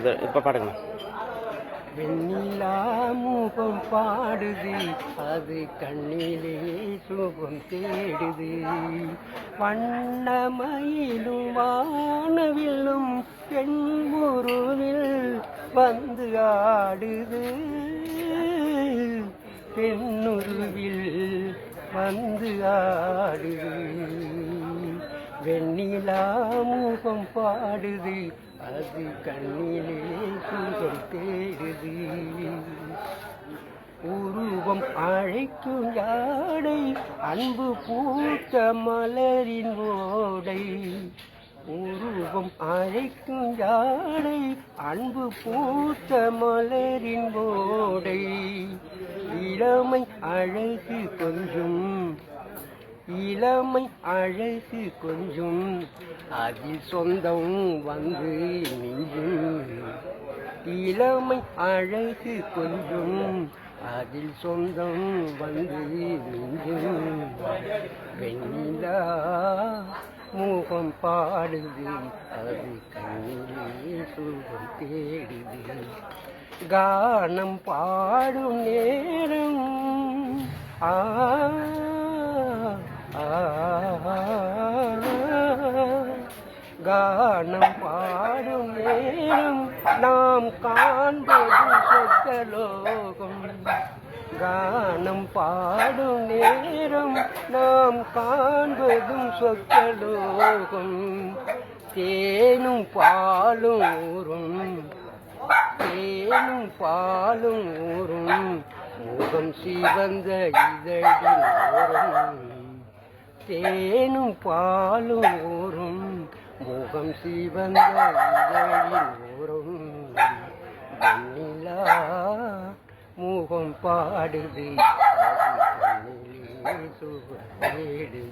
இது இப்போ பாடுங்க. வெண்ணிலா முகம் பாடுது அது கண்ணிலே சுகம் தேடுது. வண்ணமயிலும் வானவில்லும் பெண் உருவில் வந்து ஆடுது. பெண்ணுருவில் வந்து ஆடுது. வெண்ணிலா முகம் பாடுது. அது கண்ணிலே சுகம் தேடுது. உருவம் அழைக்கும் யாடை அன்பு பூத்த மலரின் ஓடை. உருவம் அழைக்கும் யாடை அன்பு பூத்த மலரின் ஓடை. இளமை அழகு கொஞ்சம் இளமை அழகு கொஞ்சம் அதில் சொந்தம் வந்து நீயும் இளமை அழகு கொஞ்சம் அதில் சொந்தம் வந்து நீயும் வெண்ணிலா முகம் பாடுது அது கண்ணிலே சுகம் தேடுது. கானம் பாடும் நேரம் ஆ கானம் பாடும் நேரம் நாம் காண்பது சொக்கலோகம் கானம் பாடும் நேரம் நாம் காண்பதும் சொக்கலோகம் தேனும் பாலும் ஊறும். தேனும் பாலும் ஊறும். முகம் சிவந்த இதழில் ஓரும் தேனும் பாலும் ஊறும் முகம் சிவந்த இதழில் ஓரும் வெண்ணிலா முகம் பாடுது அது